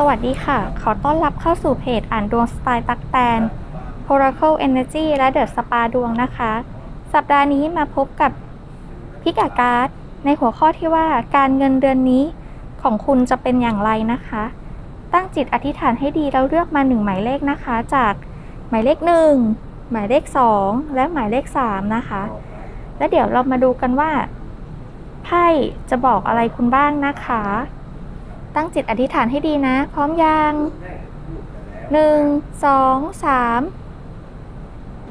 สวัสดีค่ะ ขอต้อนรับเข้าสู่เพจอ่านดวงสไตล์ตักแตน Oracle Energy และเดอะสปาดวงนะคะ สัปดาห์นี้มาพบกับพิกาการ์ดในหัวข้อที่ว่าการเงินเดือนนี้ของคุณจะเป็นอย่างไรนะคะ ตั้งจิตอธิษฐานให้ดีแล้วเลือกมาหนึ่งหมายเลขนะคะ จากหมายเลขหนึ่งหมายเลขสองและหมายเลขสามนะคะ แล้วเดี๋ยวเรามาดูกันว่าไพ่จะบอกอะไรคุณบ้างนะคะ ตั้งจิตอธิษฐานให้ดีนะ พร้อมยังหนึ่งสองสาม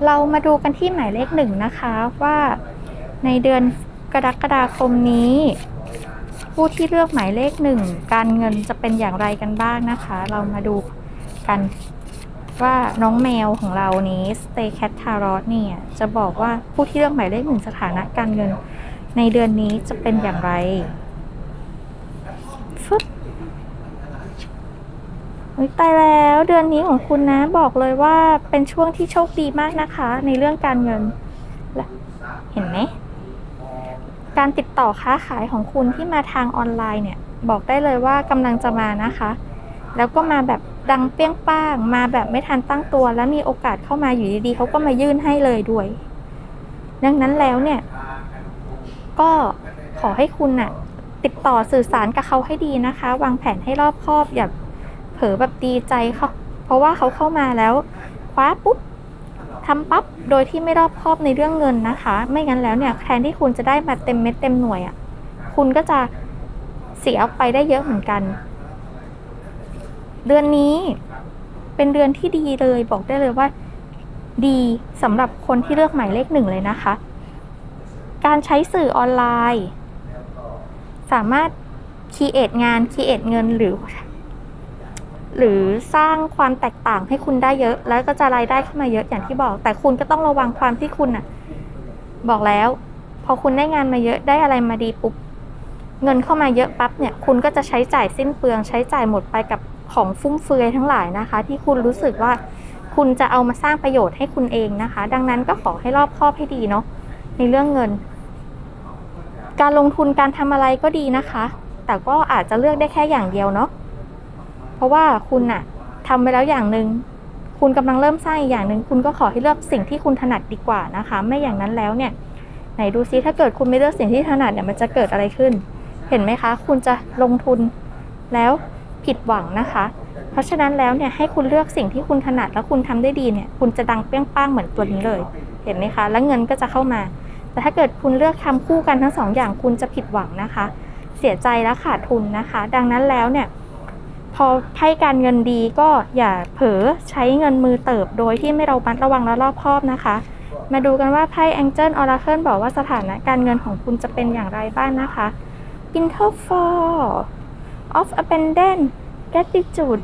เรามาดูกันที่หมายเลขหนึ่งนะคะว่าในเดือนกรกฎาคมนี้ ผู้ที่เลือกหมายเลขหนึ่งการเงินจะเป็นอย่างไรกันบ้างนะคะ เรามาดูกันว่าน้องแมวของเรานี้ Stay Cat Tarot เนี่ย จะบอกว่าผู้ที่เลือกหมายเลขหนึ่งสถานะการเงิน ในเดือนนี้จะเป็นอย่างไรฟึบ อุ๊ยตายแล้วเดือนนี้ของคุณนะบอกเลยว่าเป็นช่วงที่โชคดีมากนะคะ ในเรื่องการเงิน เห็นไหมการติดต่อค้าขายของคุณที่มาทางออนไลน์เนี่ย บอกได้เลยว่ากำลังจะมานะคะ แล้วก็มาแบบดังเปี้ยงป้าง มาแบบไม่ทันตั้งตัว แล้วมีโอกาสเข้ามาอยู่ดีๆเขาก็มายื่นให้เลยด้วย ดังนั้นแล้วเนี่ย ก็ขอให้คุณน่ะ ติดต่อสื่อสารกับเขาให้ดีนะคะ วางแผนให้รอบคอบอย่า เผลอแบบดีใจเขาเพราะว่าเขาเข้ามาแล้วคว้าปุ๊บทำปั๊บโดยที่ไม่รอบคอบในเรื่องเงินนะคะ ไม่งั้นแล้วเนี่ยแทนที่คุณจะได้มาเต็มเม็ดเต็มหน่วยอะ่ะคุณก็จะเสียออกไปได้เยอะเหมือนกัน เดือนนี้เป็นเดือนที่ดีเลยบอกได้เลยว่า ดีสำหรับคนที่เลือกหมายเลขหนึ่งเลยนะคะ การใช้สื่อออนไลน์ สามารถคีเอทงานคีเอทเงินหรือ หรือสร้างความแตกต่างให้คุณได้เยอะ แล้วก็จะรายได้ขึ้นมาเยอะอย่างที่บอก แต่คุณก็ต้องระวังความที่คุณน่ะ บอกแล้ว พอคุณได้งานมาเยอะได้อะไรมาดีปุ๊บเงินเข้ามาเยอะปั๊บเนี่ย คุณก็จะใช้จ่ายสิ้นเปลือง ใช้จ่ายหมดไปกับของฟุ่มเฟือยทั้งหลายนะคะ ที่คุณรู้สึกว่าคุณจะเอามาสร้างประโยชน์ให้คุณเองนะคะ ดังนั้นก็ขอให้รอบคอบให้ดีเนาะในเรื่องเงิน การลงทุนการทำอะไรก็ดีนะคะ แต่ก็อาจจะเลือกได้แค่อย่างเดียวเนาะ เพราะว่าคุณน่ะทำไปแล้วอย่างหนึ่งคุณกำลังเริ่มสร้างอีกอย่างหนึ่งคุณก็ขอให้เลือกสิ่งที่คุณถนัดดีกว่านะคะ ไม่อย่างนั้นแล้วเนี่ยไหนดูซิถ้าเกิดคุณไม่เลือกสิ่งที่ถนัดเนี่ยมันจะเกิดอะไรขึ้น เห็นไหมคะ คุณจะลงทุนแล้วผิดหวังนะคะ เพราะฉะนั้นแล้วเนี่ยให้คุณเลือกสิ่งที่คุณถนัดแล้วคุณทำได้ดีเนี่ยคุณจะดังเปรี้ยงป้างเหมือนตัวนี้เลย เห็นไหมคะ แล้วเงินก็จะเข้ามา แต่ถ้าเกิดคุณเลือกทำคู่กันทั้งสองอย่างคุณจะผิดหวังนะคะ เสียใจและขาดทุนนะคะ ดังนั้นแล้วเนี่ย พอไพ่การเงินดีก็อย่าเผลอใช้เงินมือเติบโดยที่ไม่เรามัดระวังและรอบคอบนะคะ มาดูกันว่าไพ่ Angel Oracle บอกว่าสถานะการเงินของคุณจะเป็นอย่างไรบ้างนะคะ Pinto Four of Abundance Gratitude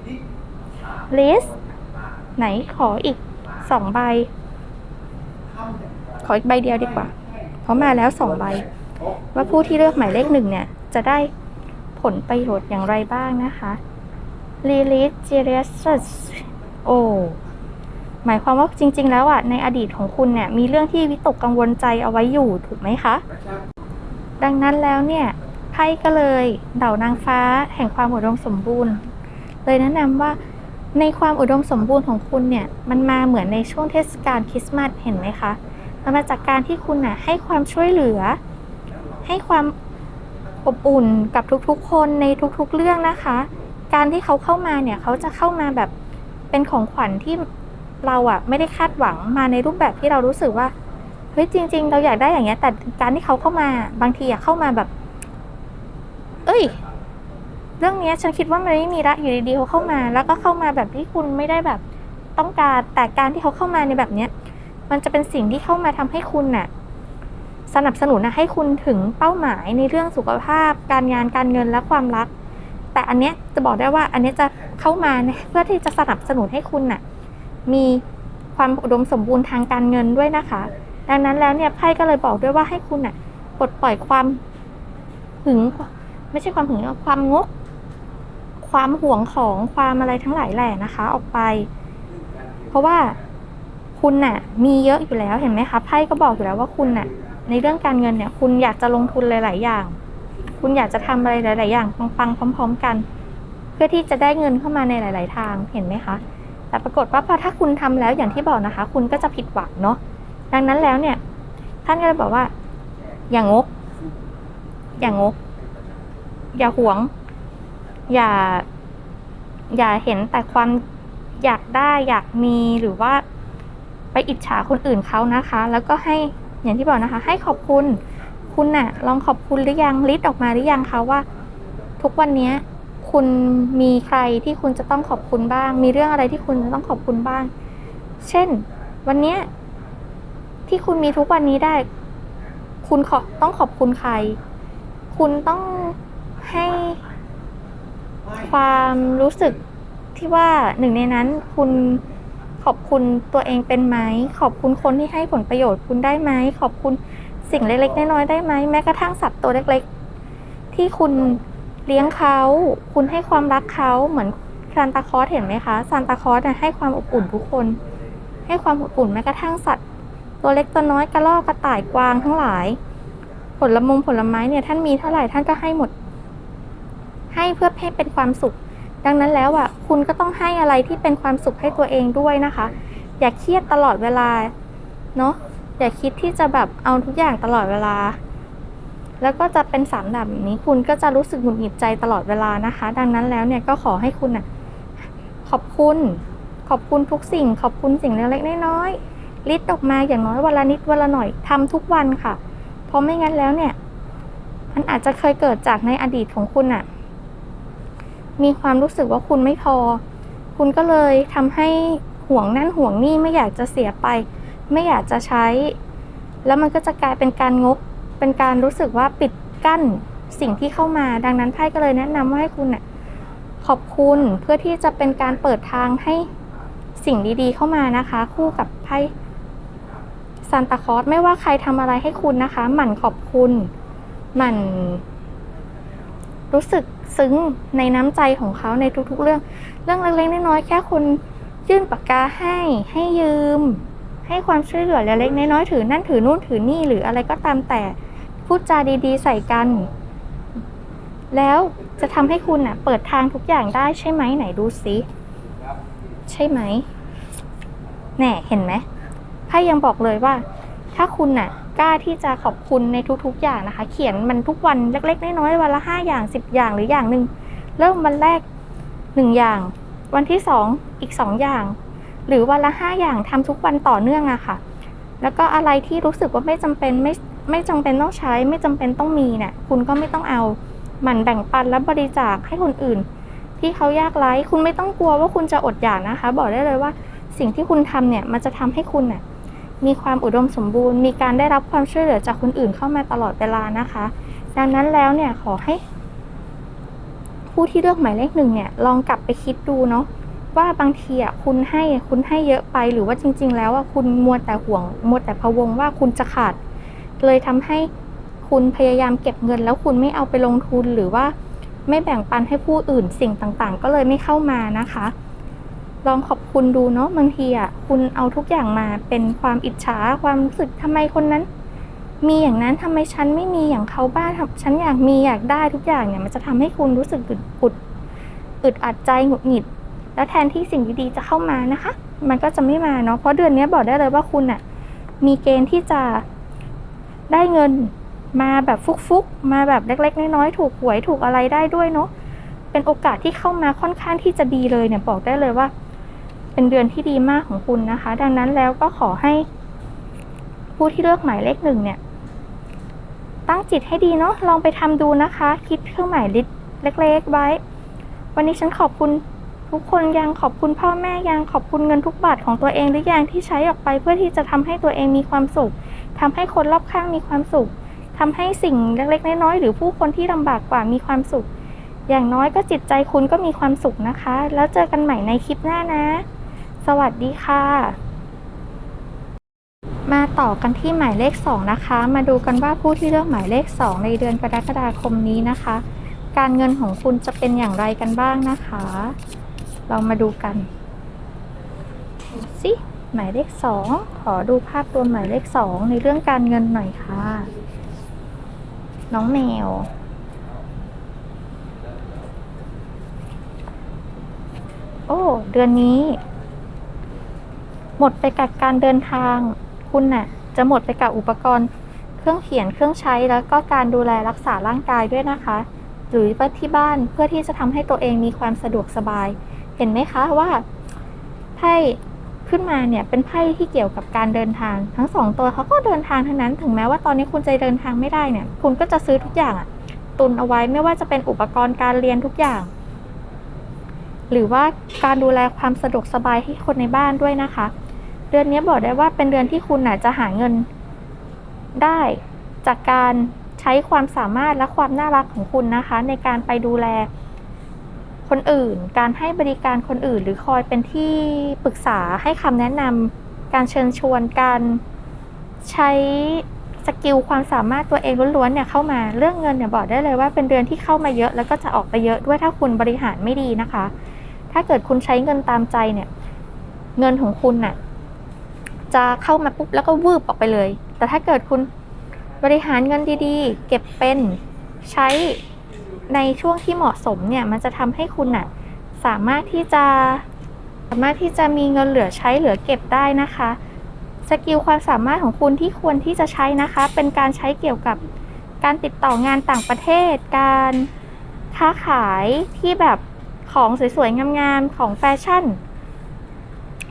List ไหนขออีกสองใบ ขออีกใบเดียวดีกว่า เพราะมาแล้วสองใบ ว่าผู้ที่เลือกหมายเลขหนึ่งเนี่ย จะได้ผลประโยชน์อย่างไรบ้างนะคะ Lilith g e r i s u s โอหมายความว่าจริง ๆ แล้วอะในอดีตของคุณเนี่ยมีเรื่องที่วิตกกังวลใจเอาไว้อยู่ถูกไหมคะ ดังนั้นแล้วเนี่ยไพ่ก็เลยเดานางฟ้าแห่งความอุดมสมบูรณ์ เลยแนะนำว่าในความอุดมสมบูรณ์ของคุณเนี่ยมันมาเหมือนในช่วงเทศกาลคริสต์มาสเห็นไหมคะมันมาจากการที่คุณน่ะให้ความช่วยเหลือ ให้ความอบอุ่นกับทุกๆคนในทุกๆเรื่องนะคะ การที่เขาเข้ามาเนี่ยเขาจะเข้ามาแบบเป็นของขวัญที่เราอะไม่ได้คาดหวังมาในรูปแบบที่เรารู้สึกว่าเฮ้ยจริง ๆ เราอยากได้อย่างเงี้ย แต่การที่เขาเข้ามาบางทีอะเข้ามาแบบ เอ้ย เรื่องเนี้ยฉันคิดว่ามันไม่มีละอยู่ดีๆเขาเข้ามา แล้วก็เข้ามาแบบที่คุณไม่ได้แบบต้องการแต่การที่เขาเข้ามาในแบบเนี้ย มันจะเป็นสิ่งที่เข้ามาทำให้คุณน่ะ สนับสนุนนะให้คุณถึงเป้าหมายในเรื่องสุขภาพ การงานการเงินและความรัก แต่อันเนี้ยจะบอกได้ว่าอันเนี้ยจะเข้ามาเพื่อที่จะสนับสนุนให้คุณน่ะมีความอุดมสมบูรณ์ทางการเงินด้วยนะคะ ดังนั้นแล้วเนี่ยไพ่ก็เลยบอกด้วยว่าให้คุณน่ะปลดปล่อยความหึงไม่ใช่ความหึงความงก ความห่วงของความอะไรทั้งหลายแหล่นะคะ ออกไป เพราะว่าคุณน่ะ มีเยอะอยู่แล้วเห็นไหมคะไพ่ก็บอกอยู่แล้วว่าคุณน่ะ ในเรื่องการเงินเนี่ย คุณอยากจะลงทุนหลาย ๆ อย่าง คุณอยากจะทำอะไรหลาย ๆ อย่างปังๆพร้อม ๆ กัน เพื่อที่จะได้เงินเข้ามาในหลาย ๆ ทางเห็นไหมคะ แต่ปรากฏว่าพอถ้าคุณทำแล้วอย่างที่บอกนะคะ คุณก็จะผิดหวังเนาะดังนั้นแล้วเนี่ย ท่านก็เลยบอกว่า อย่างงก อย่างงก อย่าหวง อย่า อย่าเห็นแต่ความอยากได้อยากมีหรือว่าไปอิจฉาคนอื่นเขานะคะ แล้วก็ให้อย่างที่บอกนะคะ ให้ขอบคุณ คุณน่ะ ลองขอบคุณหรือยังลิสต์ออกมาหรือยังคะว่า ทุกวันนี้คุณมีใครที่คุณจะต้องขอบคุณบ้าง มีเรื่องอะไรที่คุณจะต้องขอบคุณบ้าง เช่น วันนี้ที่คุณมีทุกวันนี้ได้ คุณขอต้องขอบคุณใคร คุณต้องให้ความรู้สึกที่ว่าหนึ่งในนั้นคุณขอบคุณตัวเองเป็นไหม ขอบคุณคนที่ให้ผลประโยชน์คุณได้ไหม ขอบคุณ สิ่งเล็กๆน้อยๆได้ไหมแม้กระทั่งสัตว์ตัวเล็กๆ ที่คุณเลี้ยงเขา คุณให้ความรักเขาเหมือนซานตาคอสเห็นไหมคะซานตาคอสน่ะให้ความอบอุ่นทุกคน ให้ความอบอุ่นแม้กระทั่งสัตว์ ตัวเล็กตัวน้อยกระรอกกระต่ายกวางทั้งหลาย ผลมงผลไม้เนี่ยท่านมีเท่าไหร่ท่านก็ให้หมด ให้เพื่อให้เป็นความสุข ดังนั้นแล้วอะคุณก็ต้องให้อะไรที่เป็นความสุขให้ตัวเองด้วยนะคะ อย่าเครียดตลอดเวลาเนาะ อย่าคิดที่จะแบบเอาทุกอย่างตลอดเวลา แล้วก็จะเป็นสามแบบนี้ คุณก็จะรู้สึกหงุดหงิดใจตลอดเวลานะคะ ดังนั้นแล้วเนี่ยก็ขอให้คุณอะขอบคุณ ขอบคุณทุกสิ่ง ขอบคุณสิ่งเล็กๆน้อยๆลิสต์ออกมาอย่างน้อยวันละนิดวันละหน่อยทำทุกวันค่ะ เพราะไม่งั้นแล้วเนี่ย มันอาจจะเคยเกิดจากในอดีตของคุณอะมีความรู้สึกว่าคุณไม่พอ คุณก็เลยทำให้ห่วงนั่นห่วงนี่ไม่อยากจะเสียไป ไม่อยากจะใช้ แล้วมันก็จะกลายเป็นการงกเป็นการรู้สึกว่าปิดกั้นสิ่งที่เข้ามา ดังนั้นไพ่ก็เลยแนะนำว่าให้คุณน่ะขอบคุณเพื่อที่จะเป็นการเปิดทางให้สิ่งดีๆ เข้ามานะคะ คู่กับไพ่ซานตาคอสไม่ว่าใครทำอะไรให้คุณนะคะ หมั่นขอบคุณหมั่นรู้สึกซึ้งในน้ำใจของเขาในทุกๆเรื่อง เรื่องเล็กๆน้อยๆแค่คุณยื่นปากกาให้ให้ยืม ให้ความช่วยเหลือเล็กๆน้อยๆถือนั่นถือนู่นถือนี่หรืออะไรก็ตามแต่พูดจาดีๆ ใส่กัน แล้วจะทำให้คุณอะ เปิดทางทุกอย่างได้ใช่ไหมไหนดูสิใช่ไหมแน่เห็นไหมไพ่ยังบอกเลยว่า ถ้าคุณน่ะกล้าที่จะขอบคุณในทุกๆอย่างนะคะ เขียนมันทุกวันเล็กๆน้อยๆวันละห้าอย่างสิบอย่างหรืออย่างหนึ่งเริ่มวันแรกหนึ่งอย่าง วันที่สองอีกสองอย่าง หรือวันละห้าอย่างทำทุกวันต่อเนื่องอะค่ะ แล้วก็อะไรที่รู้สึกว่าไม่จำเป็นไม่ไม่จำเป็นต้องใช้ ไม่จำเป็นต้องมีเนี่ยคุณก็ไม่ต้องเอาหมั่นแบ่งปันและบริจาคให้คนอื่น ที่เขายากไร้คุณไม่ต้องกลัวว่าคุณจะอดอยากนะคะ บอกได้เลยว่าสิ่งที่คุณทำเนี่ยมันจะทำให้คุณน่ะมีความอุดมสมบูรณ์ มีการได้รับความช่วยเหลือจากคนอื่นเข้ามาตลอดเวลานะคะ ดังนั้นแล้วเนี่ยขอให้ ผู้ที่เลือกหมายเลขหนึ่งเนี่ยลองกลับไปคิดดูเนาะ ว่าบางทีอะคุณให้คุณให้เยอะไปหรือว่าจริง ๆ แล้วอะคุณมัวแต่ห่วงมัวแต่พะวงว่าคุณจะขาด เลยทำให้คุณพยายามเก็บเงิน แล้วคุณไม่เอาไปลงทุนหรือว่าไม่แบ่งปันให้ผู้อื่นสิ่งต่างๆ ก็เลยไม่เข้ามานะคะ ลองขอบคุณดูเนาะบางทีอะคุณเอาทุกอย่างมาเป็นความอิจฉาความรู้สึกทำไมคนนั้น มีอย่างนั้นทำไมฉันไม่มีอย่างเขาบ้างฉันอยากมีอยากได้ทุกอย่างเนี่ยมันจะทำให้คุณรู้สึกอึดอึดอัดใจหงุดหงิด แล้วแทนที่สิ่งดีๆจะเข้ามานะคะ มันก็จะไม่มาเนาะเพราะเดือนนี้บอกได้เลยว่าคุณอะมีเกณฑ์ที่จะได้เงินมาแบบฟุกๆ มาแบบเล็ก ๆ น้อยๆ ถูกหวยถูกอะไรได้ด้วยเนาะ เป็นโอกาสที่เข้ามาค่อนข้างที่จะดีเลยเนี่ยบอกได้เลยว่า เป็นเดือนที่ดีมากของคุณนะคะ ดังนั้นแล้วก็ขอให้ ผู้ที่เลือกหมายเลขหนึ่งเนี่ย ตั้งจิตให้ดีเนาะลองไปทำดูนะคะ คิดเครื่องหมายลิตเล็ก ๆ ไว้ วันนี้ฉันขอบคุณ ทุกคนยังขอบคุณพ่อแม่ยังขอบคุณเงินทุกบาทของตัวเองหรือยังที่ใช้ออกไปเพื่อที่จะทำให้ตัวเองมีความสุขทำให้คนรอบข้างมีความสุขทำให้สิ่งเล็กๆน้อยๆหรือผู้คนที่ลำบากกว่ามีความสุข อย่างน้อยก็จิตใจคุณก็มีความสุขนะคะ แล้วเจอกันใหม่ในคลิปหน้านะ สวัสดีค่ะ มาต่อกันที่หมายเลข 2 นะคะ มาดูกันว่าผู้ที่เลือกหมายเลข 2 ในเดือนกรกฎาคมนี้นะคะ การเงินของคุณจะเป็นอย่างไรกันบ้างนะคะ เรามาดูกันสิหมายเลข2ขอดูภาพรวมหมายเลข2ในเรื่องการเงินหน่อยค่ะ น้องแมว โอ้ เดือนนี้ หมดไปกับการเดินทาง คุณน่ะ จะหมดไปกับอุปกรณ์ เครื่องเขียนเครื่องใช้แล้วก็การดูแลรักษาร่างกายด้วยนะคะ หรือว่าที่บ้านเพื่อที่จะทำให้ตัวเองมีความสะดวกสบาย ห็นไหมคะว่าไพ่ขึ้นมาเนี่ยเป็นไพ่ที่เกี่ยวกับการเดินทางทั้งสองตัวเขาก็เดินทางทั้งนั้นถึงแม้ว่าตอนนี้คุณจะเดินทางไม่ได้เนี่ย คุณก็จะซื้อทุกอย่างอะตุนเอาไว้ไม่ว่าจะเป็นอุปกรณ์การเรียนทุกอย่าง หรือว่าการดูแลความสะดวกสบายให้คนในบ้านด้วยนะคะ เดือนนี้บอกได้ว่าเป็นเดือนที่คุณน่ะจะหาเงินได้จากการใช้ความสามารถและความน่ารักของคุณนะคะ ในการไปดูแล คนอื่น การให้บริการคนอื่น หรือคอยเป็นที่ปรึกษาให้คำแนะนำการเชิญชวนการใช้สกิลความสามารถตัวเองล้วนๆเนี่ยเข้ามาเรื่องเงินเนี่ยบอกได้เลยว่าเป็นเดือนที่เข้ามาเยอะแล้วก็จะออกไปเยอะด้วยถ้าคุณบริหารไม่ดีนะคะ ถ้าเกิดคุณใช้เงินตามใจเนี่ย เงินของคุณน่ะจะเข้ามาปุ๊บแล้วก็วืบออกไปเลย แต่ถ้าเกิดคุณบริหารเงินดีๆ เก็บเป็นใช้ ในช่วงที่เหมาะสมเนี่ยมันจะทำให้คุณน่ะสามารถที่จะสามารถที่จะมีเงินเหลือใช้เหลือเก็บได้นะคะสกิลความสามารถของคุณที่ควรที่จะใช้นะคะ เป็นการใช้เกี่ยวกับการติดต่องานต่างประเทศ การค้าขายที่แบบของสวยๆงามๆของแฟชั่น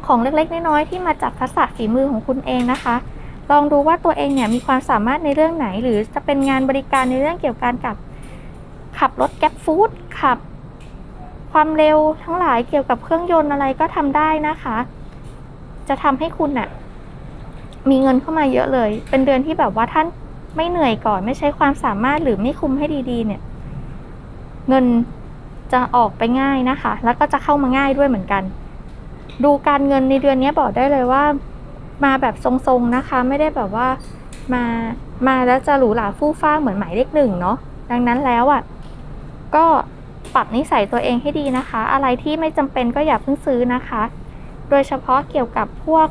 ของเล็กๆน้อยๆที่มาจากทักษะฝีมือของคุณเองนะคะ ลองดูว่าตัวเองเนี่ยมีความสามารถในเรื่องไหน หรือจะเป็นงานบริการในเรื่องเกี่ยวกับกับ ขับรถแก๊ปฟู้ดขับ ความเร็วทั้งหลายเกี่ยวกับเครื่องยนต์อะไรก็ทำได้นะคะ จะทำให้คุณน่ะมีเงินเข้ามาเยอะเลย เป็นเดือนที่แบบว่าท่านไม่เหนื่อยก่อน ไม่ใช้ความสามารถหรือไม่คุมให้ดีๆ เนี่ย เงินจะออกไปง่ายนะคะ แล้วก็จะเข้ามาง่ายด้วยเหมือนกัน ดูการเงินในเดือนนี้บอกได้เลยว่า มาแบบทรงๆนะคะ ไม่ได้แบบว่ามามาแล้วจะหรูหราฟู่ฟ้าเหมือนหมายเลขหนึ่งเนาะดังนั้นแล้วอะ ก็ปรับนิสัยตัวเองให้ดีนะคะ อะไรที่ไม่จำเป็นก็อย่าเพิ่งซื้อนะคะ โดยเฉพาะเกี่ยวกับพวก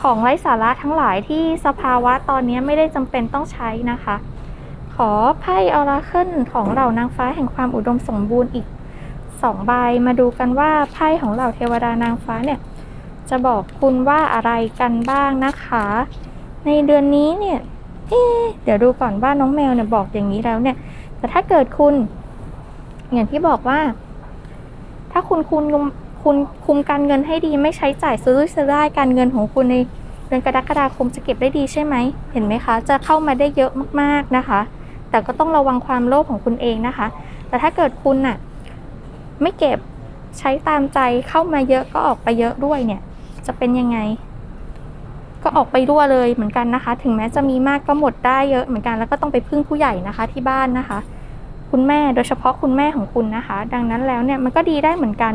ของไร้สาระทั้งหลายที่สภาวะตอนนี้ไม่ได้จำเป็นต้องใช้นะคะ ขอไพ่ออราเคิลของเหล่านางฟ้าแห่งความอุดมสมบูรณ์อีกสองใบมาดูกันว่าไพ่ของเหล่าเทวดานางฟ้าเนี่ยจะบอกคุณว่าอะไรกันบ้างนะคะ ในเดือนนี้เนี่ยเอ๊เดี๋ยวดูก่อนว่าน้องแมวเนี่ยบอกอย่างนี้แล้วเนี่ย แต่ถ้าเกิดคุณ อย่างที่บอกว่า ถ้าคุณคุณคุณคุมการเงินให้ดีไม่ใช้จ่ายซื้อซื้อได้การเงินของคุณในเดือนกรกฎาคมจะเก็บได้ดีใช่ไหม เห็นไหมคะ จะเข้ามาได้เยอะมากๆนะคะ แต่ก็ต้องระวังความโลภของคุณเองนะคะ แต่ถ้าเกิดคุณน่ะไม่เก็บใช้ตามใจเข้ามาเยอะก็ออกไปเยอะด้วยเนี่ย จะเป็นยังไง ก็ออกไปรั่วเลยเหมือนกันนะคะ ถึงแม้จะมีมากก็หมดได้เยอะเหมือนกันแล้วก็ต้องไปพึ่งผู้ใหญ่นะคะที่บ้านนะคะ คุณแม่โดยเฉพาะคุณแม่ของคุณนะคะ ดังนั้นแล้วเนี่ยมันก็ดีได้เหมือนกัน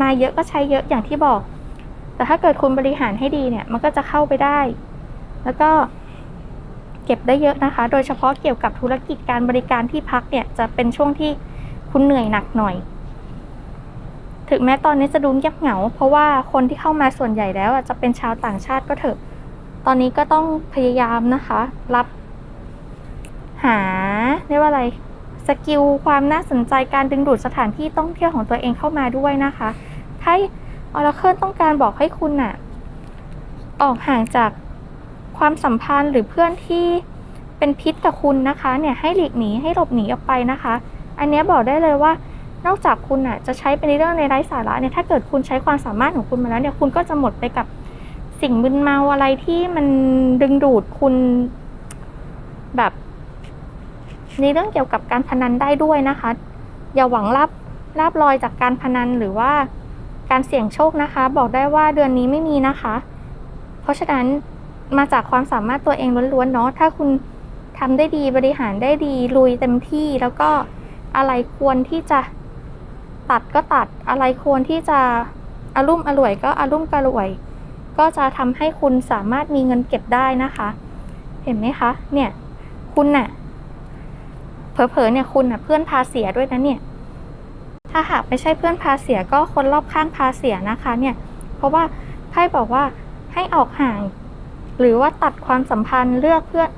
มาเยอะก็ใช้เยอะอย่างที่บอก แต่ถ้าเกิดคุณบริหารให้ดีเนี่ยมันก็จะเข้าไปได้ แล้วก็เก็บได้เยอะนะคะ โดยเฉพาะเกี่ยวกับธุรกิจการบริการที่พักเนี่ยจะเป็นช่วงที่คุณเหนื่อยหนักหน่อย ถึงแม้ตอนนี้จะดูเงียบเหงา เพราะว่าคนที่เข้ามาส่วนใหญ่แล้วจะเป็นชาวต่างชาติก็เถอะ ตอนนี้ก็ต้องพยายามนะคะ รับ หาเรียกว่าอะไร สกิลความน่าสนใจการดึงดูดสถานที่ท่องเที่ยวของตัวเองเข้ามาด้วยนะคะไพ่ออราเคิลต้องการบอกให้คุณน่ะออกห่างจากความสัมพันธ์หรือเพื่อนที่เป็นพิษกับคุณนะคะเนี่ยให้หลีกหนีให้หลบหนีออกไปนะคะ อันนี้บอกได้เลยว่านอกจากคุณอะจะใช้เป็นในเรื่องในไร้สาระเนี่ยถ้าเกิดคุณใช้ความสามารถของคุณมาแล้วเนี่ยคุณก็จะหมดไปกับสิ่งมึนเมาอะไรที่มันดึงดูดคุณแบบ ในเรื่องเกี่ยวกับการพนันได้ด้วยนะคะ อย่าหวังลาบลาบลอยจากการพนันหรือว่าการเสี่ยงโชคนะคะ บอกได้ว่าเดือนนี้ไม่มีนะคะ เพราะฉะนั้นมาจากความสามารถตัวเองล้วนๆเนาะถ้าคุณทำได้ดีบริหารได้ดีลุยเต็มที่แล้วก็อะไรควรที่จะตัดก็ตัดอะไรควรที่จะอารุ่มอร่วยก็อารุ่มกระรวย ก็จะทำให้คุณสามารถมีเงินเก็บได้นะคะ เห็นไหมคะ เนี่ย คุณน่ะ เผลอๆเนี่ยคุณนะเพื่อนพาเสียด้วยนะเนี่ย ถ้าหากไม่ใช่เพื่อนพาเสียก็คนรอบข้างพาเสียนะคะเนี่ย เพราะว่าไพ่บอกว่าให้ออกห่าง หรือว่าตัดความสัมพันธ์เลือกเพื่อน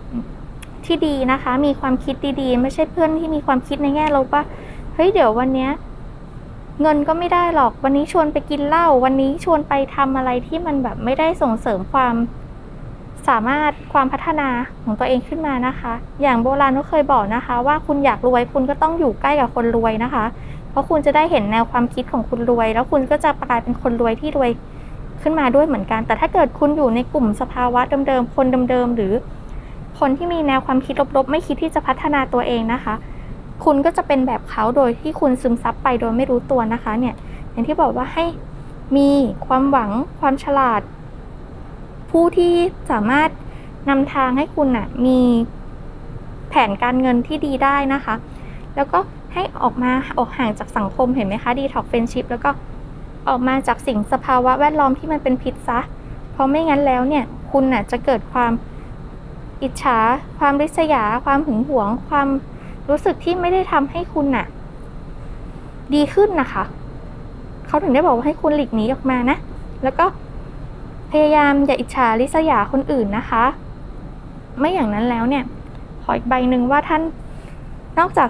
ที่ดีนะคะ มีความคิดดีๆ ไม่ใช่เพื่อนที่มีความคิดในแง่ลบว่าเฮ้ยเดี๋ยววันเนี้ยเงินก็ไม่ได้หรอกวันนี้ชวนไปกินเหล้าวันนี้ชวนไปทำอะไรที่มันแบบไม่ได้ส่งเสริมความ สามารถความพัฒนาของตัวเองขึ้นมานะคะ อย่างโบราณก็เคยบอกนะคะ ว่าคุณอยากรวยคุณก็ต้องอยู่ใกล้กับคนรวยนะคะ เพราะคุณจะได้เห็นแนวความคิดของคุณรวย แล้วคุณก็จะกลายเป็นคนรวยที่รวยขึ้นมาด้วยเหมือนกัน แต่ถ้าเกิดคุณอยู่ในกลุ่มสภาวะเดิมๆคนเดิมๆหรือ คนที่มีแนวความคิดลบๆ ไม่คิดที่จะพัฒนาตัวเองนะคะ คุณก็จะเป็นแบบเขาโดยที่คุณซึมซับไปโดยไม่รู้ตัวนะคะเนี่ยอย่างที่บอกว่าให้มีความหวังความฉลาด ผู้ที่สามารถนำทางให้คุณน่ะมีแผนการเงินที่ดีได้นะคะ แล้วก็ให้ออกมาออกห่างจากสังคมเห็นไหมคะดีท็อกเฟนชิพแล้วก็ออกมาจากสิ่งสภาวะแวดล้อมที่มันเป็นพิษซะ เพราะไม่งั้นแล้วเนี่ยคุณน่ะจะเกิดความอิจฉา ความริษยา ความหึงหวง ความรู้สึกที่ไม่ได้ทำให้คุณน่ะ ดีขึ้นนะคะ เขาถึงได้บอกว่าให้คุณหลีกหนีออกมานะ แล้วก็ พยายามอย่าอิจฉาริษยาคนอื่นนะคะ ไม่อย่างนั้นแล้วเนี่ย ขออีกใบหนึ่งว่าท่านนอกจาก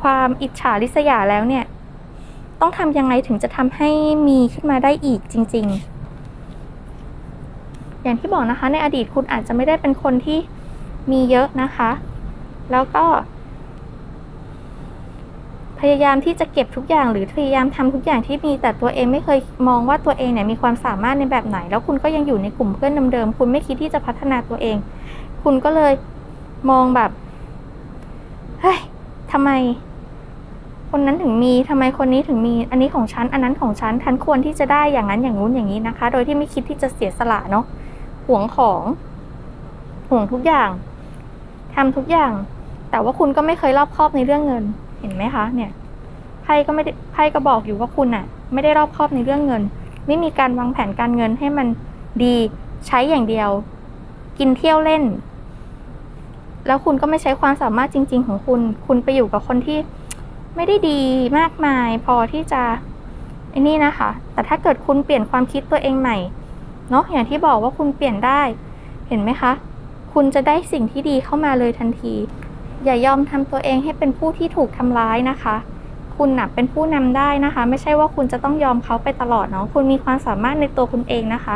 ความอิจฉาริษยาแล้วเนี่ย ต้องทำยังไงถึงจะทำให้มีขึ้นมาได้อีกจริง ๆ อย่างที่บอกนะคะ ในอดีตคุณอาจจะไม่ได้เป็นคนที่มีเยอะนะคะ แล้วก็ พยายามที่จะเก็บทุกอย่างหรือพยายามทำทุกอย่างที่มี แต่ตัวเองไม่เคยมองว่าตัวเองเนี่ยมีความสามารถในแบบไหน แล้วคุณก็ยังอยู่ในกลุ่มเพื่อนเดิมๆคุณไม่คิดที่จะพัฒนาตัวเอง คุณก็เลยมองแบบเฮ้ยทำไม คนนั้นถึงมีทำไมคนนี้ถึงมี อันนี้ของฉัน อันนั้นของฉันฉันควรที่จะได้อย่างนั้นอย่างนู้นอย่างนี้นะคะ โดยที่ไม่คิดที่จะเสียสละเนาะห่วงของห่วงทุกอย่างทำทุกอย่าง แต่ว่าคุณก็ไม่เคยรอบคอบในเรื่องเงิน เห็นไหมคะเนี่ยไพ่ก็ไม่ได้ไพ่ก็บอกอยู่ว่าคุณอะไม่ได้รอบคอบในเรื่องเงิน ไม่มีการวางแผนการเงินให้มันดีใช้อย่างเดียว กินเที่ยวเล่น แล้วคุณก็ไม่ใช้ความสามารถจริง ๆ ของคุณ คุณไปอยู่กับคนที่ไม่ได้ดีมากมาย พอที่จะไอ้นี่นะคะ แต่ถ้าเกิดคุณเปลี่ยนความคิดตัวเองใหม่เนาะอย่างที่บอกว่าคุณเปลี่ยนได้ เห็นไหมคะ คุณจะได้สิ่งที่ดีเข้ามาเลยทันที อย่ายอมทำตัวเองให้เป็นผู้ที่ถูกทำร้ายนะคะ คุณน่ะเป็นผู้นำได้นะคะ ไม่ใช่ว่าคุณจะต้องยอมเขาไปตลอดเนาะคุณมีความสามารถในตัวคุณเองนะคะ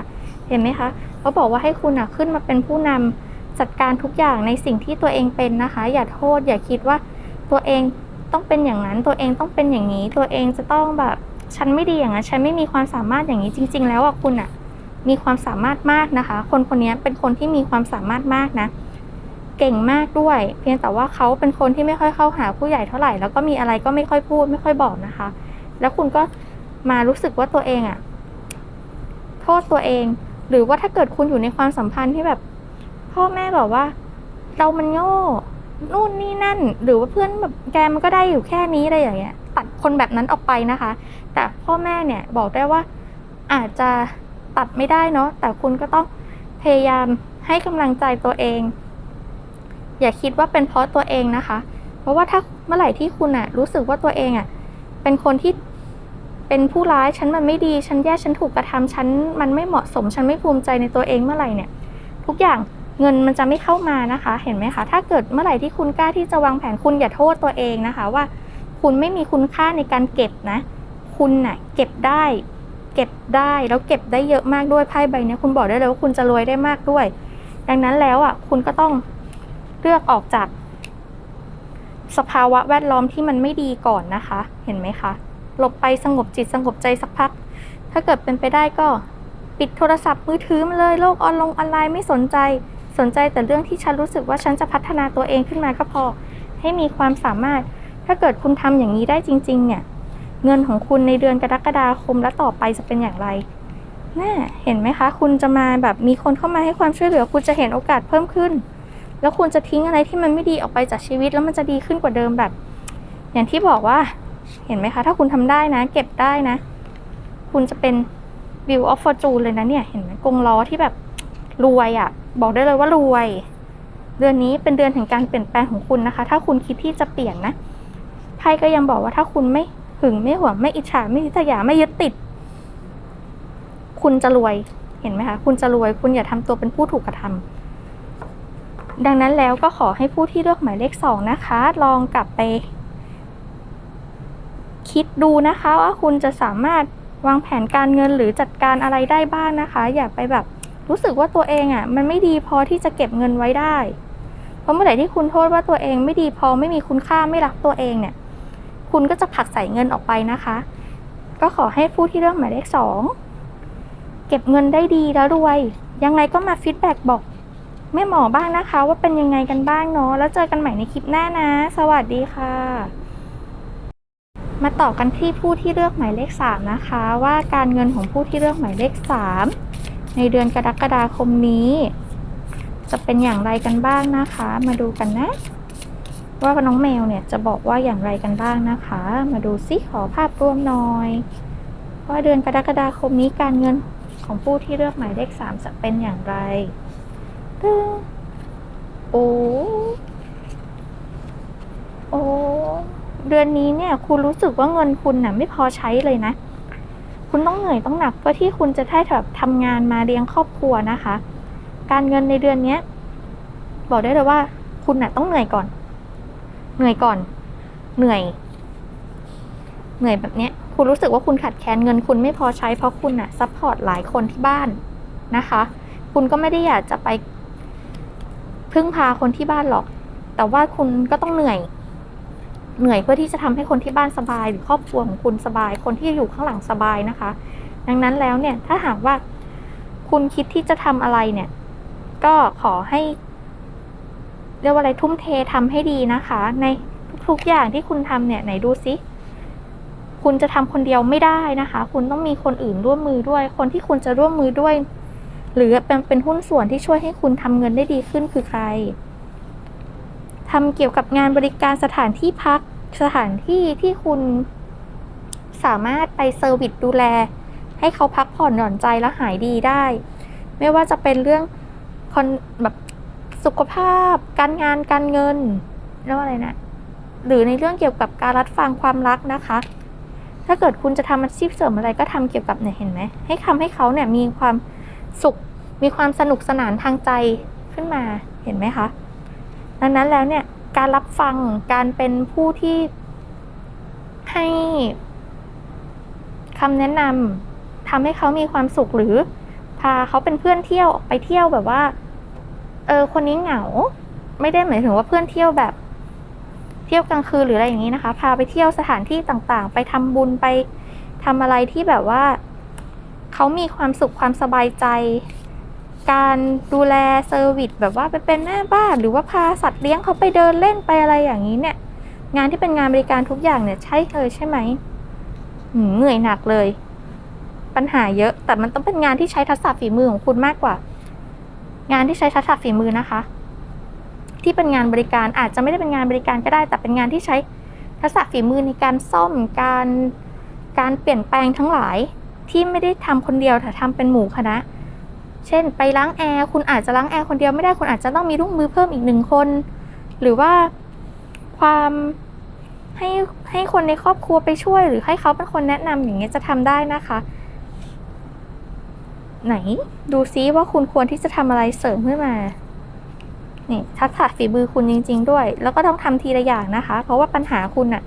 เห็นไหมคะเขาบอกว่าให้คุณน่ะขึ้นมาเป็นผู้นำจัดการทุกอย่างในสิ่งที่ตัวเองเป็นนะคะ อย่าโทษ อย่าคิดว่าตัวเองต้องเป็นอย่างนั้น ตัวเองต้องเป็นอย่างนี้ ตัวเองจะต้องแบบฉันไม่ดีอย่างนั้นฉันไม่มีความสามารถอย่างนี้จริง ๆ แล้วอะคุณอะมีความสามารถมากนะคะ คนคนนี้เป็นคนที่มีความสามารถมากนะ เก่งมากด้วย เพียงแต่ว่าเขาเป็นคนที่ไม่ค่อยเข้าหาผู้ใหญ่เท่าไหร่ แล้วก็มีอะไรก็ไม่ค่อยพูด ไม่ค่อยบอกนะคะ แล้วคุณก็มารู้สึกว่าตัวเองอะโทษตัวเอง หรือว่าถ้าเกิดคุณอยู่ในความสัมพันธ์ที่แบบ พ่อแม่บอกว่า เรามันโง่นู่นนี่นั่น หรือว่าเพื่อนแบบแกมันก็ได้อยู่แค่นี้อะไรอย่างเงี้ย ตัดคนแบบนั้นออกไปนะคะ แต่พ่อแม่เนี่ยบอกได้ว่าอาจจะตัดไม่ได้เนาะแต่คุณก็ต้องพยายามให้กำลังใจตัวเอง อย่าคิดว่าเป็นเพราะตัวเองนะคะ เพราะว่าถ้าเมื่อไหร่ที่คุณอะรู้สึกว่าตัวเองอะเป็นคนที่เป็นผู้ร้ายฉันมันไม่ดีฉันแย่ฉันถูกกระทำฉันมันไม่เหมาะสมฉันไม่ภูมิใจในตัวเองเมื่อไหร่เนี่ย ทุกอย่างเงินมันจะไม่เข้ามานะคะ เห็นไหมคะ ถ้าเกิดเมื่อไหร่ที่คุณกล้าที่จะวางแผนคุณอย่าโทษตัวเองนะคะ ว่าคุณไม่มีคุณค่าในการเก็บนะ คุณน่ะเก็บได้ เก็บได้แล้วเก็บได้เยอะมากด้วยไพ่ใบนี้คุณบอกได้เลยว่าคุณจะรวยได้มากด้วย ดังนั้นแล้วอะคุณก็ต้อง เลือกออกจาก สภาวะแวดล้อมที่มันไม่ดีก่อนนะคะ เห็นไหมคะหลบไปสงบจิตสงบใจสักพัก ถ้าเกิดเป็นไปได้ก็ปิดโทรศัพท์มือถือมาเลยโลกออนลงออนไลน์ไม่สนใจ สนใจแต่เรื่องที่ฉันรู้สึกว่าฉันจะพัฒนาตัวเองขึ้นมาก็พอ ให้มีความสามารถ ถ้าเกิดคุณทำอย่างนี้ได้จริง ๆ เนี่ย เงินของคุณในเดือนกรกฎาคมและต่อไปจะเป็นอย่างไรน่าเห็นไหมคะ คุณจะมาแบบมีคนเข้ามาให้ความช่วยเหลือ คุณจะเห็นโอกาสเพิ่มขึ้น แล้วคุณจะทิ้งอะไรที่มันไม่ดีออกไปจากชีวิต แล้วมันจะดีขึ้นกว่าเดิมแบบ อย่างที่บอกว่า เห็นไหมคะ ถ้าคุณทำได้นะ เก็บได้นะ คุณจะเป็น view of fortune เลยนะเนี่ยเห็นไหมกงล้อที่แบบรวยอะ่ะ บอกได้เลยว่ารวย เดือนนี้เป็นเดือนแห่งการเปลี่ยนแปลงของคุณนะคะ ถ้าคุณคิดที่จะเปลี่ยนนะไพ่ก็ยังบอกว่าถ้าคุณไม่หึงไม่หวงไม่อิจฉาไม่ริษยาไม่ยึดติด คุณจะรวยเห็นไหมคะ คุณจะรวย คุณอย่าทำตัวเป็นผู้ถูกกระทำ ดังนั้นแล้วก็ขอให้ผู้ที่เลือกหมายเลขสองนะคะ ลองกลับไป คิดดูนะคะว่าคุณจะสามารถวางแผนการเงินหรือจัดการอะไรได้บ้างนะคะ อย่าไปแบบรู้สึกว่าตัวเองอะ่ะ มันไม่ดีพอที่จะเก็บเงินไว้ได้ เพราะเมื่อไหร่ที่คุณโทษว่าตัวเองไม่ดีพอไม่มีคุณค่าไม่รักตัวเองเนี่ย คุณก็จะผลักใส่เงินออกไปนะคะ ก็ขอให้ผู้ที่เลือกหมายเลขสองเก็บเงินได้ดีแล้วรวย ยังไงก็มาฟีดแบ็กบอก แม่หมอบ้างนะคะ ว่าเป็นยังไงกันบ้างเนาะแล้วเจอกันใหม่ในคลิปหน้านะ สวัสดีค่ะ มาต่อกันที่ผู้ที่เลือกหมายเลขสามนะคะ ว่าการเงินของผู้ที่เลือกหมายเลขสามในเดือนกรกฎาคมนี้ จะเป็นอย่างไรกันบ้างนะคะ มาดูกันนะ ว่าน้องแมวเนี่ยจะบอกว่าอย่างไรกันบ้างนะคะ มาดูซิขอภาพรวมหน่อยว่าเดือนกรกฎาคมนี้การเงินของผู้ที่เลือกหมายเลขสามจะเป็นอย่างไร โอ้โอ้เดือนนี้เนี่ย คุณรู้สึกว่าเงินคุณน่ะ ไม่พอใช้เลยนะ คุณต้องเหนื่อยต้องหนักเพื่อที่คุณจะได้แบบทำงานมาเลี้ยงครอบครัวนะคะ การเงินในเดือนเนี้ยบอกได้เลยว่า คุณน่ะต้องเหนื่อยก่อน เหนื่อยก่อน เหนื่อย เหนื่อยแบบเนี้ย คุณรู้สึกว่าคุณขาดแคลนเงินคุณไม่พอใช้เพราะคุณน่ะซัพพอร์ตหลายคนที่บ้านนะคะ คุณก็ไม่ได้อยากจะไป พึ่งพาคนที่บ้านหรอก แต่ว่าคุณก็ต้องเหนื่อย เหนื่อยเพื่อที่จะทำให้คนที่บ้านสบาย หรือครอบครัวของคุณสบาย คนที่อยู่ข้างหลังสบายนะคะ ดังนั้นแล้วเนี่ยถ้าหากว่าคุณคิดที่จะทำอะไรเนี่ย ก็ขอให้ เรียกว่าอะไรทุ่มเททำให้ดีนะคะ ในทุกๆอย่างที่คุณทำเนี่ยไหนดูซิคุณจะทำคนเดียวไม่ได้นะคะ คุณต้องมีคนอื่นร่วมมือด้วย คนที่คุณจะร่วมมือด้วย หรือเป็นเป็นหุ้นส่วนที่ช่วยให้คุณทำเงินได้ดีขึ้นคือใครทำเกี่ยวกับงานบริการสถานที่พักสถานที่ที่คุณสามารถไปเซอร์วิสดูแล ให้เขาพักผ่อนหย่อนใจและหายดีได้ ไม่ว่าจะเป็นเรื่องคอนแบบสุขภาพ การงานการเงินเรียกว่าอะไรนะหรือในเรื่องเกี่ยวกับการรับฟังความรักนะคะ ถ้าเกิดคุณจะทำอาชีพเสริมอะไรก็ทำเกี่ยวกับเนี่ยเห็นไหมให้ทำให้เขาเนี่ยมีความ สุขมีความสนุกสนานทางใจขึ้นมาเห็นไหมคะ ดังนั้นแล้วเนี่ยการรับฟังการเป็นผู้ที่ให้คำแนะนำทำให้เขามีความสุขหรือพาเขาเป็นเพื่อนเที่ยวออกไปเที่ยวแบบว่า เออคนนี้เหงา ไม่ได้หมายถึงว่าเพื่อนเที่ยวแบบ เที่ยวกลางคืนหรืออะไรอย่างนี้นะคะ พาไปเที่ยวสถานที่ต่างๆ ไปทำบุญไปทำอะไรที่แบบว่า เขามีความสุขความสบายใจ การดูแลเซอร์วิสแบบว่าไปเป็นแม่บ้านหรือว่าพาสัตว์เลี้ยงเขาไปเดินเล่นไปอะไรอย่างนี้เนี่ย งานที่เป็นงานบริการทุกอย่างเนี่ยใช่เลยใช่ไหมหืมเหนื่อยหนักเลย ปัญหาเยอะ แต่มันต้องเป็นงานที่ใช้ทักษะฝีมือของคุณมากกว่า งานที่ใช้ทักษะฝีมือนะคะ ที่เป็นงานบริการอาจจะไม่ได้เป็นงานบริการก็ได้ แต่เป็นงานที่ใช้ทักษะฝีมือในการซ่อมการการเปลี่ยนแปลงทั้งหลาย ที่ไม่ได้ทำคนเดียวแต่ทำเป็นหมู่คณะ เช่น ไปล้างแอร์คุณอาจจะล้างแอร์คนเดียวไม่ได้คุณอาจจะต้องมีลูกมือเพิ่มอีกหนึ่งคน หรือว่าความให้ให้คนในครอบครัวไปช่วย หรือให้เขาเป็นคนแนะนำอย่างเงี้ยจะทำได้นะคะ ไหนดูซิว่าคุณควรที่จะทำอะไรเสริมขึ้นมานี่ทักษะฝีมือคุณจริง ๆ ด้วย แล้วก็ต้องทำทีละอย่างนะคะ เพราะว่าปัญหาคุณน่ะ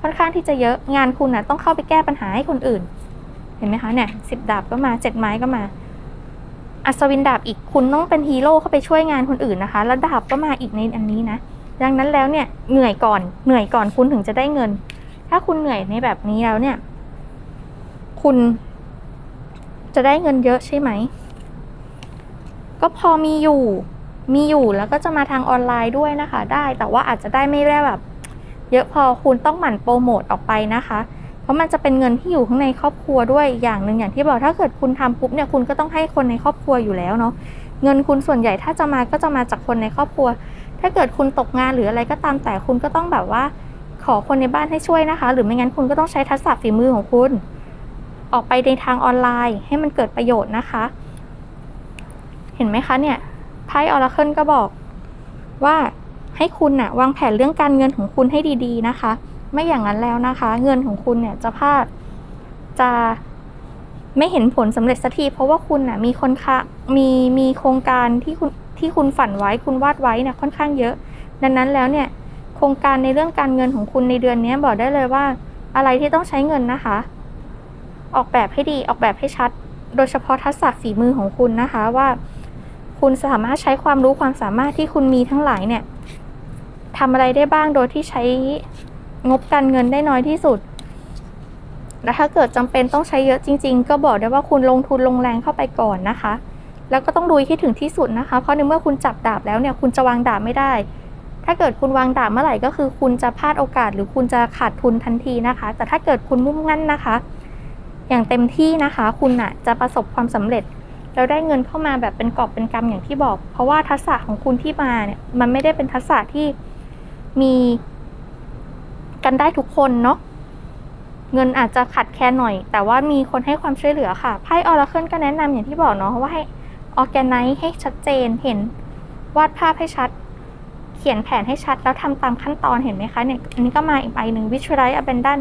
ค่อนข้างที่จะเยอะงานคุณน่ะต้องเข้าไปแก้ปัญหาให้คนอื่น ห็นไหมคะเนี่ยสิบดาบก็มาเจ็ดไม้ก็มา อัศวินดาบอีกคุณต้องเป็นฮีโร่เข้าไปช่วยงานคนอื่นนะคะ แล้วดาบก็มาอีกในอันนี้นะดังนั้นแล้วเนี่ยเหนื่อยก่อนเหนื่อยก่อนคุณถึงจะได้เงิน ถ้าคุณเหนื่อยในแบบนี้แล้วเนี่ย คุณจะได้เงินเยอะใช่ไหม ก็พอมีอยู่ มีอยู่แล้วก็จะมาทางออนไลน์ด้วยนะคะ ได้ แต่ว่าอาจจะได้ไม่ได้แบบ เยอะพอคุณต้องหมั่นโปรโมทออกไปนะคะ เพราะมันจะเป็นเงินที่อยู่ข้างในครอบครัวด้วยอย่างหนึ่งอย่างที่บอกถ้าเกิดคุณทำปุ๊บเนี่ยคุณก็ต้องให้คนในครอบครัวอยู่แล้วเนาะเงินคุณส่วนใหญ่ถ้าจะมาก็จะมาจากคนในครอบครัว ถ้าเกิดคุณตกงานหรืออะไรก็ตามแต่คุณก็ต้องแบบว่าขอคนในบ้านให้ช่วยนะคะ หรือไม่งั้นคุณก็ต้องใช้ทักษะฝีมือของคุณ ออกไปในทางออนไลน์ ให้มันเกิดประโยชน์นะคะ เห็นไหมคะเนี่ยไพ่ออราเคิลก็บอกว่าให้คุณน่ะวางแผนเรื่องการเงินของคุณให้ดี ๆ นะคะ ไม่อย่างนั้นแล้วนะคะ เงินของคุณเนี่ยจะพลาดจะไม่เห็นผลสำเร็จสักทีเพราะว่าคุณน่ะมีคนคะมีมีโครงการที่คุณที่คุณฝันไว้คุณวาดไว้เนี่ยค่อนข้างเยอะ ดังนั้นแล้วเนี่ยโครงการในเรื่องการเงินของคุณในเดือนนี้บอกได้เลยว่า อะไรที่ต้องใช้เงินนะคะ ออกแบบให้ดีออกแบบให้ชัด โดยเฉพาะทักษะฝีมือของคุณนะคะว่า คุณสามารถใช้ความรู้ความสามารถที่คุณมีทั้งหลายเนี่ยทำอะไรได้บ้างโดยที่ใช้ งบการเงินได้น้อยที่สุด และถ้าเกิดจำเป็นต้องใช้เยอะจริง ๆ ก็บอกได้ว่าคุณลงทุนลงแรงเข้าไปก่อนนะคะ แล้วก็ต้องดูให้ถึงที่สุดนะคะ เพราะในเมื่อคุณจับดาบแล้วเนี่ยคุณจะวางดาบไม่ได้ ถ้าเกิดคุณวางดาบเมื่อไหร่ก็คือ คุณจะพลาดโอกาส หรือคุณจะขาดทุนทันทีนะคะ แต่ถ้าเกิดคุณมุ่งมั่นนะคะ อย่างเต็มที่นะคะ คุณน่ะจะประสบความสำเร็จแล้วได้เงินเข้ามาแบบเป็นกอบเป็นกำอย่างที่บอก เพราะว่าทักษะของคุณที่มาเนี่ยมันไม่ได้เป็นทักษะที่มี กันได้ทุกคนเนาะเงินอาจจะขัดแคลนหน่อย แต่ว่ามีคนให้ความช่วยเหลือค่ะไพ่ออราเคิลก็แนะนำอย่างที่บอกเนาะว่าให้ออแกไนซ์ให้ชัดเจนเห็นวาดภาพให้ชัด เขียนแผนให้ชัด แล้วทำตามขั้นตอนเห็นไหมคะเนี่ยอันนี้ก็มาอีกใบหนึ่ง visualize abandon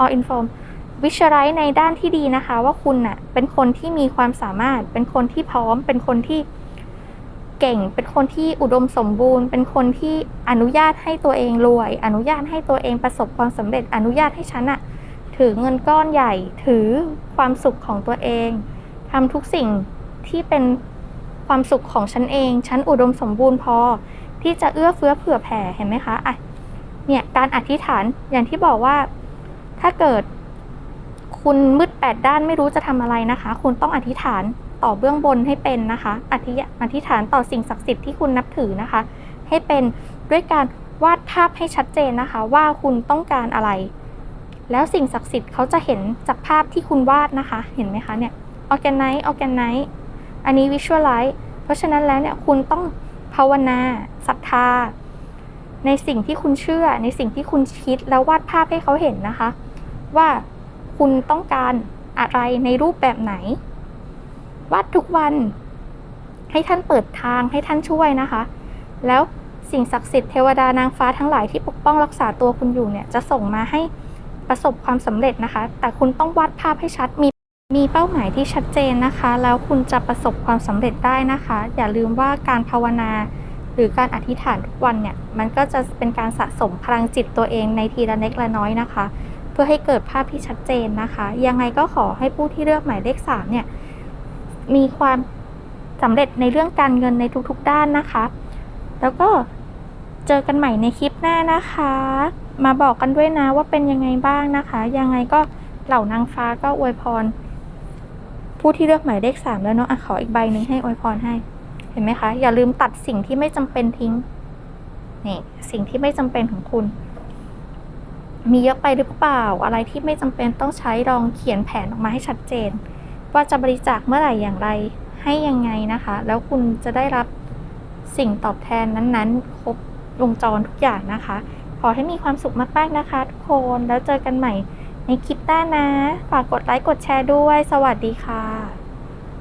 or inform visualize ในด้านที่ดีนะคะ ว่าคุณน่ะเป็นคนที่มีความสามารถเป็นคนที่พร้อมเป็นคนที่ เก่ง เป็นคนที่อุดมสมบูรณ์ เป็นคนที่อนุญาตให้ตัวเองรวย อนุญาตให้ตัวเองประสบความสำเร็จ อนุญาตให้ฉันอะถือเงินก้อนใหญ่ ถือความสุขของตัวเองทำทุกสิ่งที่เป็นความสุขของฉันเอง ฉันอุดมสมบูรณ์พอ ที่จะเอื้อเฟื้อเผื่อแผ่เห็นไหมคะอะเนี่ยการอธิษฐานอย่างที่บอกว่าถ้าเกิดคุณมืดแปดด้านไม่รู้จะทำอะไรนะคะ คุณต้องอธิษฐาน ต่อเบื้องบนให้เป็นนะคะอธิอธิษฐานต่อสิ่งศักดิ์สิทธิ์ที่คุณนับถือนะคะ ให้เป็นด้วยการวาดภาพให้ชัดเจนนะคะ ว่าคุณต้องการอะไร แล้วสิ่งศักดิ์สิทธิ์เขาจะเห็นจากภาพที่คุณวาดนะคะ เห็นไหมคะเนี่ย organize organize อันนี้ visualize เพราะฉะนั้นแล้วเนี่ยคุณต้องภาวนาศรัทธา ในสิ่งที่คุณเชื่อ ในสิ่งที่คุณคิดแล้ววาดภาพให้เขาเห็นนะคะ ว่าคุณต้องการอะไรในรูปแบบไหน วาดทุกวัน ให้ท่านเปิดทางให้ท่านช่วยนะคะ แล้วสิ่งศักดิ์สิทธิ์เทวดานางฟ้าทั้งหลายที่ปกป้องรักษาตัวคุณอยู่เนี่ยจะส่งมาให้ประสบความสำเร็จนะคะ แต่คุณต้องวาดภาพให้ชัดมีมีเป้าหมายที่ชัดเจนนะคะ แล้วคุณจะประสบความสำเร็จได้นะคะ อย่าลืมว่าการภาวนาหรือการอธิษฐานทุกวันเนี่ยมันก็จะเป็นการสะสมพลังจิตตัวเองในทีละเล็กละน้อยนะคะ เพื่อให้เกิดภาพที่ชัดเจนนะคะ ยังไงก็ขอให้ผู้ที่เลือกหมายเลขสามเนี่ย มีความสำเร็จในเรื่องการเงินในทุกๆด้านนะคะ แล้วก็เจอกันใหม่ในคลิปหน้านะคะ มาบอกกันด้วยนะว่าเป็นยังไงบ้างนะคะ ยังไงก็เหล่านางฟ้าก็อวยพร ผู้ที่เลือกหมายเลขสามแล้วเนาะอะขออีกใบหนึ่งให้อวยพรให้ เห็นไหมคะ อย่าลืมตัดสิ่งที่ไม่จำเป็นทิ้งนี่สิ่งที่ไม่จำเป็นของคุณ มีเยอะไปหรือเปล่าอะไรที่ไม่จำเป็นต้องใช้ลองเขียนแผนออกมาให้ชัดเจน ว่าจะบริจาคเมื่อไหร่อย่างไร ให้ยังไงนะคะ แล้วคุณจะได้รับสิ่งตอบแทนนั้นๆ ครบวงจรทุกอย่างนะคะ ขอให้มีความสุขมากๆนะคะ ทุกคนแล้วเจอกันใหม่ในคลิปหน้านะ ฝากกดไลค์กดแชร์ด้วย สวัสดีค่ะ